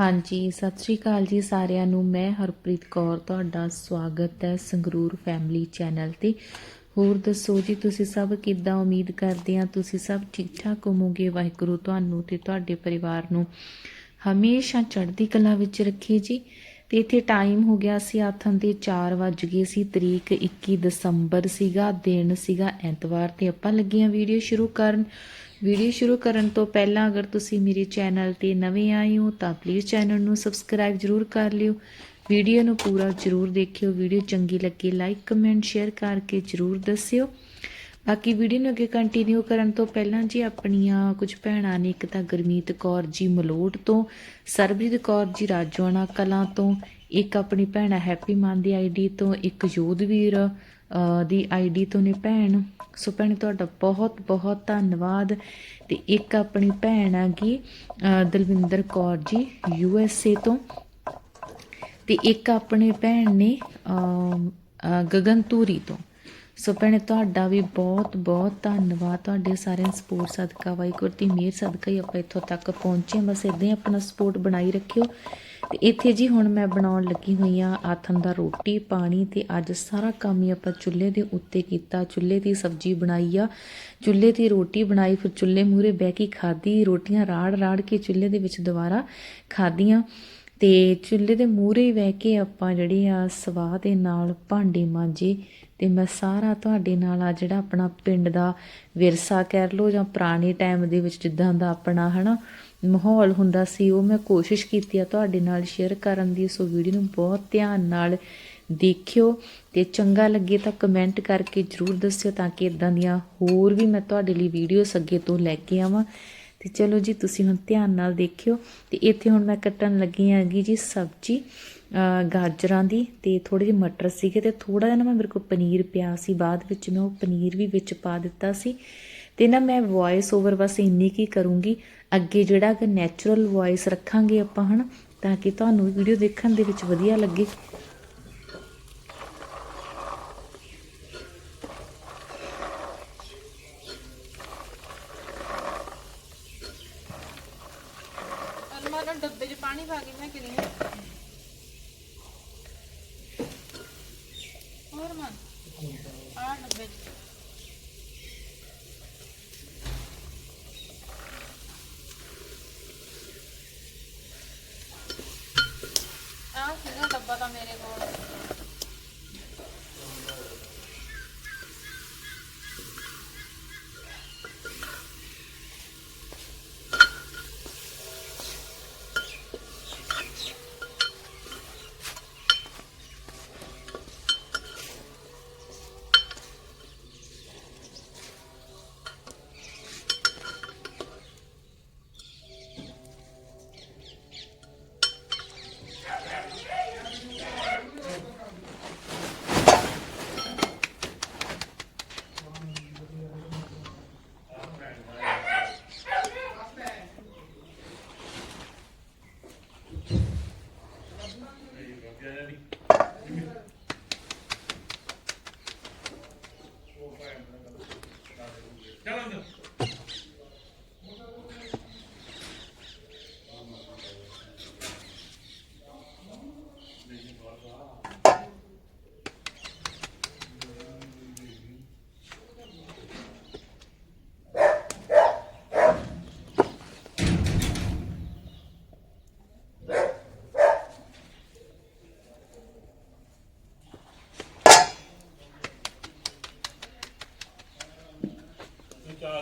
ਹਾਂਜੀ, ਸਤਿ ਸ਼੍ਰੀ ਅਕਾਲ ਜੀ ਸਾਰਿਆਂ ਨੂੰ। ਮੈਂ ਹਰਪ੍ਰੀਤ ਕੌਰ, ਤੁਹਾਡਾ ਸਵਾਗਤ ਹੈ ਸੰਗਰੂਰ ਫੈਮਿਲੀ ਚੈਨਲ ਤੇ। ਹੋਰ ਦੱਸੋ ਜੀ, ਤੁਸੀਂ ਸਭ ਕਿੱਦਾਂ ਉਮੀਦ ਕਰਦੇ ਆ ਤੁਸੀਂ ਸਭ ਠੀਕ ਠਾਕ ਹੋਵੋਗੇ? ਵਾਹਿਗੁਰੂ ਤੁਹਾਨੂੰ ਤੇ ਤੁਹਾਡੇ ਪਰਿਵਾਰ ਨੂੰ ਹਮੇਸ਼ਾ ਚੜ੍ਹਦੀ ਕਲਾ ਵਿੱਚ ਰੱਖੇ ਜੀ। ਤੇ ਇੱਥੇ ਟਾਈਮ ਹੋ ਗਿਆ ਸੀ ਆਥਨ ਦੇ 4 ਵੱਜ ਗਏ ਸੀ। ਤਰੀਕ 21 ਦਸੰਬਰ ਸੀਗਾ, ਦਿਨ ਸੀਗਾ ਐਤਵਾਰ ਤੇ ਆਪਾਂ ਲੱਗੇ ਆ ਵੀਡੀਓ ਸ਼ੁਰੂ ਕਰਨ। ਵੀਡੀਓ ਸ਼ੁਰੂ ਕਰਨ ਤੋਂ ਪਹਿਲਾਂ ਅਗਰ ਤੁਸੀਂ ਮੇਰੇ ਚੈਨਲ ਤੇ ਨਵੇਂ ਆਏ ਹੋ ਤਾਂ ਪਲੀਜ਼ ਚੈਨਲ ਨੂੰ ਸਬਸਕ੍ਰਾਈਬ ਜਰੂਰ ਕਰ ਲਿਓ। ਵੀਡੀਓ ਨੂੰ ਪੂਰਾ ਜਰੂਰ ਦੇਖਿਓ। ਵੀਡੀਓ ਚੰਗੀ ਲੱਗੇ ਲਾਈਕ ਕਮੈਂਟ ਸ਼ੇਅਰ ਕਰਕੇ ਜਰੂਰ ਦੱਸਿਓ। ਬਾਕੀ ਵੀਡੀਓ ਨੂੰ ਅੱਗੇ ਕੰਟੀਨਿਊ ਕਰਨ ਤੋਂ ਪਹਿਲਾਂ ਜੀ ਆਪਣੀਆਂ ਕੁਝ ਭੈਣਾਂ ਨੇ ਇੱਕ ਤਾਂ ਗੁਰਮੀਤ ਕੌਰ ਜੀ ਮਲੋਟ ਤੋਂ, ਸਰਬਜੀਤ ਕੌਰ ਜੀ ਰਾਜਵਾਨਾ ਕਲਾਂ ਤੋਂ, ਇੱਕ ਆਪਣੀ ਭੈਣ ਹੈਪੀ ਮਾਨ ਦੀ ਆਈਡੀ ਤੋਂ, ਇੱਕ ਯੋਧਵੀਰ ਦੀ ਆਈਡੀ ਤੋਂ ਨੇ ਭੈਣ। ਸੋ ਭੈਣ ਤੁਹਾਡਾ ਬਹੁਤ ਬਹੁਤ ਧੰਨਵਾਦ। ਤੇ ਇੱਕ ਆਪਣੀ ਭੈਣ ਹੈਗੀ ਅ, Dalvinder Kaur ji U S A ਤੋਂ। ਤੇ ਇੱਕ ਆਪਣੇ ਭੈਣ ਨੇ ਅਮ, ਗਗਨ ਧੂਰੀ ਤੋਂ। ਸੋ ਭੈਣੇ, ਤੁਹਾਡਾ ਵੀ ਬਹੁਤ ਬਹੁਤ ਧੰਨਵਾਦ। ਤੁਹਾਡੇ ਸਾਰਿਆਂ ਸਪੋਰਟ ਸਦਕਾ, ਵਾਹਿਗੁਰੂ ਦੀ ਮਿਹਰ ਸਦਕਾ ਹੀ ਆਪਾਂ ਇੱਥੋਂ ਤੱਕ ਪਹੁੰਚੇ ਬਸ ਇਦਾਂ ਹੀ ਆਪਣਾ ਸਪੋਰਟ ਬਣਾਈ ਰੱਖਿਓ। ਤੇ ਇੱਥੇ ਜੀ ਹੁਣ ਮੈਂ ਬਣਾਉਣ ਲੱਗੀ ਹੋਈ ਆ ਆਥਨ ਦਾ ਰੋਟੀ, ਪਾਣੀ ਤੇ ਅੱਜ ਸਾਰਾ ਕੰਮ ਹੀ ਆਪਾਂ ਚੁੱਲ੍ਹੇ ਦੇ ਉੱਤੇ ਕੀਤਾ। ਚੁੱਲ੍ਹੇ ਦੀ ਸਬਜ਼ੀ ਬਣਾਈ ਆ। ਚੁੱਲ੍ਹੇ ਦੀ ਰੋਟੀ ਬਣਾਈ, ਫਿਰ ਚੁੱਲ੍ਹੇ ਮੂਰੇ ਬਹਿ ਕੇ ਖਾਧੀ। ਰੋਟੀਆਂ ਰਾੜ ਰਾੜ ਕੇ ਚੁੱਲ੍ਹੇ ਦੇ ਵਿੱਚ ਦੁਬਾਰਾ ਖਾਧੀਆਂ। ਅਤੇ ਚੁੱਲ੍ਹੇ ਦੇ ਮੂਹਰੇ ਬਹਿ ਕੇ ਆਪਾਂ ਜਿਹੜੀ ਆ ਸਵਾਹ ਦੇ ਨਾਲ ਭਾਂਡੇ ਮਾਂਜੇ ਅਤੇ ਮੈਂ ਸਾਰਾ ਤੁਹਾਡੇ ਨਾਲ ਆ ਜਿਹੜਾ ਆਪਣਾ ਪਿੰਡ ਦਾ ਵਿਰਸਾ ਕਹਿ ਲਓ ਜਾਂ ਪੁਰਾਣੇ ਟਾਈਮ ਦੇ ਵਿੱਚ ਜਿੱਦਾਂ ਦਾ ਆਪਣਾ ਹਨਾ ਮਾਹੌਲ ਹੁੰਦਾ ਸੀ, ਉਹ ਮੈਂ ਕੋਸ਼ਿਸ਼ ਕੀਤੀ ਆ ਤੁਹਾਡੇ ਨਾਲ ਸ਼ੇਅਰ ਕਰਨ ਦੀ, ਸੋ ਵੀਡੀਓ ਨੂੰ ਬਹੁਤ ਧਿਆਨ ਨਾਲ ਦੇਖਿਓ ਤੇ ਚੰਗਾ ਲੱਗੇ ਤਾਂ ਕਮੈਂਟ ਕਰਕੇ ਜਰੂਰ ਦੱਸਿਓ ਤਾਂ ਕਿ ਇਦਾਂ ਦੀਆਂ ਹੋਰ ਵੀ ਮੈਂ ਤੁਹਾਡੇ ਲਈ ਵੀਡੀਓਸ ਅੱਗੇ ਤੋਂ ਲੈ ਕੇ ਆਵਾਂ। ਤੇ ਚਲੋ ਜੀ, ਤੁਸੀਂ ਹੁਣ ਧਿਆਨ ਨਾਲ ਦੇਖਿਓ ਤੇ ਇੱਥੇ ਹੁਣ ਮੈਂ ਕੱਟਣ ਲੱਗੀ ਹੈਗੀ ਜੀ ਸਬਜ਼ੀ ਗਾਜਰਾਂ ਦੀ ਤੇ ਥੋੜੇ ਜਿਹੇ ਮਟਰ ਸੀਗੇ ਤੇ ਥੋੜਾ ਜਿਹਾ ਨਾ ਮੈਂ ਮੇਰੇ ਕੋਲ ਪਨੀਰ ਪਿਆ ਸੀ। ਬਾਅਦ ਵਿੱਚ ਮੈਂ ਉਹ ਪਨੀਰ ਵੀ ਵਿੱਚ ਪਾ ਦਿੱਤਾ ਸੀ ਤੇ ਨਾ ਮੈਂ ਵੌਇਸ ਓਵਰ ਬਸ ਇੰਨੀ ਕੀ ਕਰੂੰਗੀ। ਅੱਗੇ ਜਿਹੜਾ ਕਿ ਨੈਚੁਰਲ ਵੌਇਸ ਰੱਖਾਂਗੇ ਆਪਾਂ, ਹਨਾ, ਤਾਂ ਕਿ ਤੁਹਾਨੂੰ ਵੀਡੀਓ ਦੇਖਣ ਦੇ ਵਿੱਚ ਵਧੀਆ ਲੱਗੇ। ਪਾਣੀ ਪਾ ਕੇ ਮੈਂ ਕਿਹੜੀ ਹੋਰ ਮਨ ਆ ਡੱਬੇ 'ਚ ਆ ਸੀਗਾ ਡੱਬਾ ਤਾਂ ਮੇਰੇ ਕੋਲ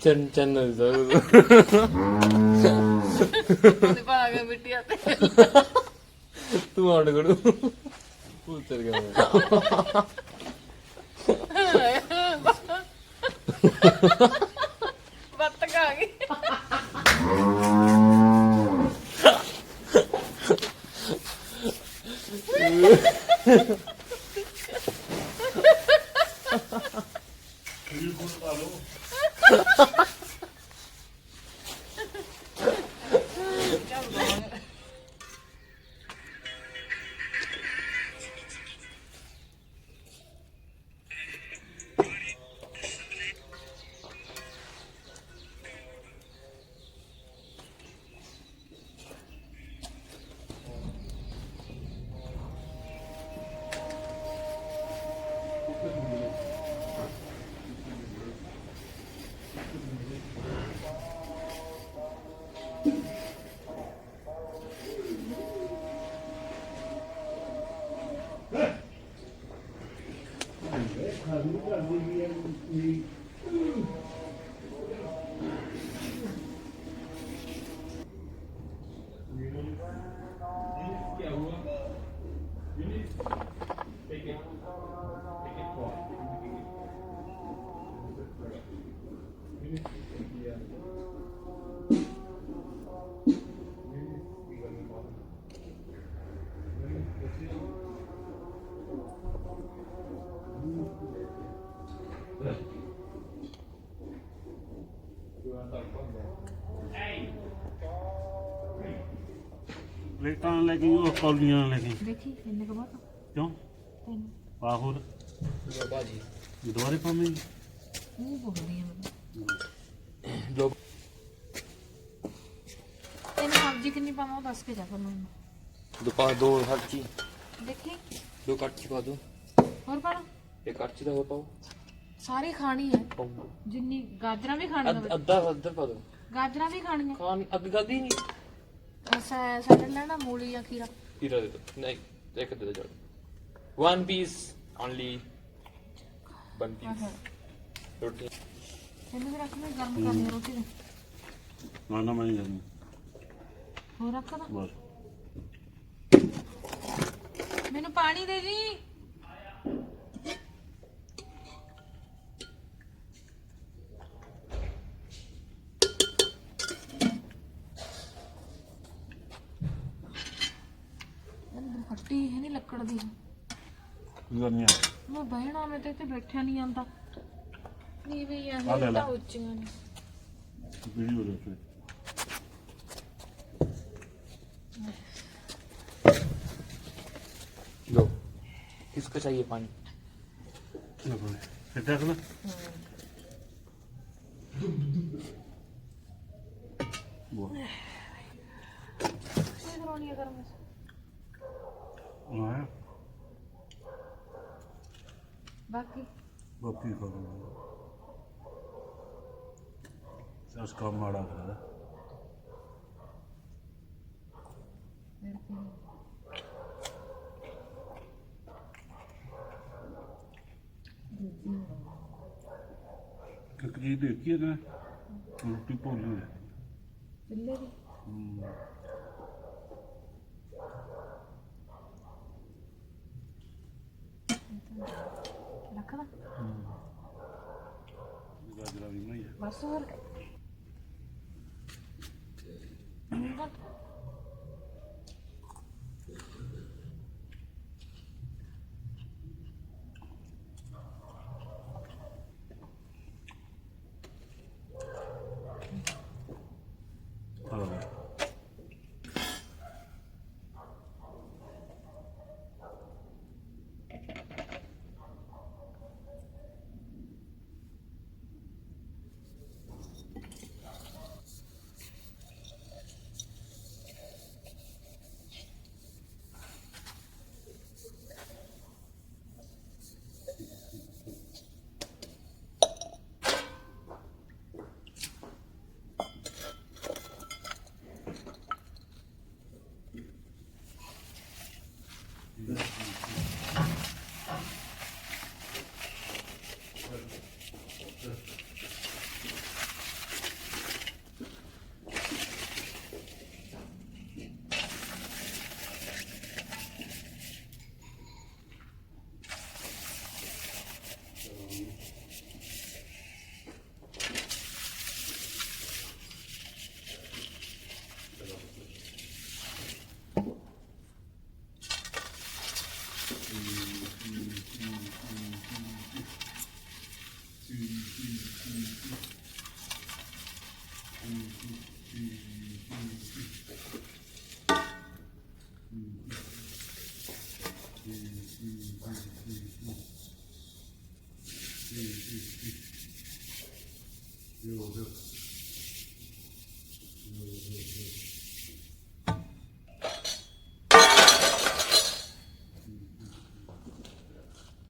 ਚੰਨ ਚੰਨ ਉਹਦੇ ਪਾ ਕੇ ਮਿੱਟੀ ਆਤੇ ਤੂੰ ਆਉਣ ਕਰੂ ਪੁੱਤਰ ਗਿਆ ਬੱਤਕ ਪਲੇਟਾਂ ਲੈ ਕੇ ਉਹ ਕੌਲੀਆਂ ਲੈ ਕੇ ਦੇਖੀ ਇੰਨੇ ਕੁ ਬਾਤ ਕਿਉਂ? ਤੈਨੂੰ। ਪਾ ਹੋਰ। ਲੋ ਬਾਜੀ ਦੁਬਾਰੇ ਪਾਵੇਂ ਉਹ ਬੋਲਦੀ ਆ ਲੋ ਤੈਨੂੰ ਸਬਜ਼ੀ ਕਿੰਨੀ ਪਾਵਾਂ ਉਹ ਦੱਸ ਕੇ ਜਾ ਫਿਰ ਮੈਨੂੰ। ਦੋ ਪਾ ਦੋ ਹਰ ਚੀ ਦੇਖੀ। ਦੋ ਕੜਚੀ ਪਾ ਦੋ। ਹੋਰ ਪਾਣਾ ਇਹ ਕੜਚੀ ਦਾ ਹੋਰ ਪਾਓ। ਸਾਰੀ ਖਾਣੀ ਹੈ। ਪਾਓ। ਜਿੰਨੀ ਗਾਜਰਾਂ ਵੀ ਖਾਣੀਆਂ ਅੱਧ- ਅੱਧਾ ਅੱਧਾ ਪਾ ਦੋ। ਗਾਜਰਾਂ ਵੀ ਖਾਣੀਆਂ। ਖਾਣ ਅੱਗ ਗਾਦੀ ਨਹੀਂ। ਸੈ ਸੈਲਡ ਲੈਣਾ ਮੂਲੀ ਜਾਂ ਖੀਰਾ? ਹੀਰਾ ਦੇ ਦੋ। ਨਹੀਂ ਇੱਕ ਦੇ ਦੋ ਜੜ। ਵਨ ਪੀਸ ਓਨਲੀ ਵਨ ਆ ਪੀਸ ਫਿਰ ਰੋਟੀ। ਇਹਨੂੰ ਵੀ ਰੱਖ ਮੈਂ ਗਰਮ ਕਰਨੀ ਆ ਰੋਟੀ ਨੂੰ। ਨਾ ਨਾ ਮੈਂ ਨਹੀਂ ਜਾਂਦੀ ਹੋਰ ਰੱਖ ਦਾ ਬਸ। ਮੈਨੂੰ ਪਾਣੀ ਦੇ ਜੀ ਅੰਦਰ ਫੱਟੀ ਹੈ ਨਹੀਂ ਲੱਕੜ ਦੀ ਕੀ ਕਰਨੀ ਆ ਮੈਂ ਬਹਿਣਾ ਮੈਂ ਤੇ ਇੱਥੇ ਬੈਠਿਆ ਨਹੀਂ ਜਾਂਦਾ ਨਹੀਂ ਵੀ ਇਹ ਆ ਲੈ ਲੈ। ਤਾਂ ਉੱਚੀਆਂ ਨੇ ਵੀਡੀਓ ਦੇ ਉੱਤੇ लो किसको चाहिए पानी ਲੱਗਣੇ ਕਿੱਥੇ ਅਸਲ ਵਾਹ ਕੀ ਕਰਾਉਣੀ ਹੈ ਗਰਮ ਹਾਂ ਬਾਕੀ? ਬਾਕੀ ਕਰੋ ਸਸ ਕੰਮ ਮਾੜਾ ਕਰਦਾ ਫਿਰ ਕੀ? ਇੱਕ ਚੀਜ਼ ਦੇਖੀ ਹੈ ਨਾ ਰੋਟੀ ਭੋਲੀ ਹੈ ਬਿੱਲੇ ਦੀ? ਗਾਜਰਾ ਵੀ ਨਹੀਂ ਹੈ ਬਸ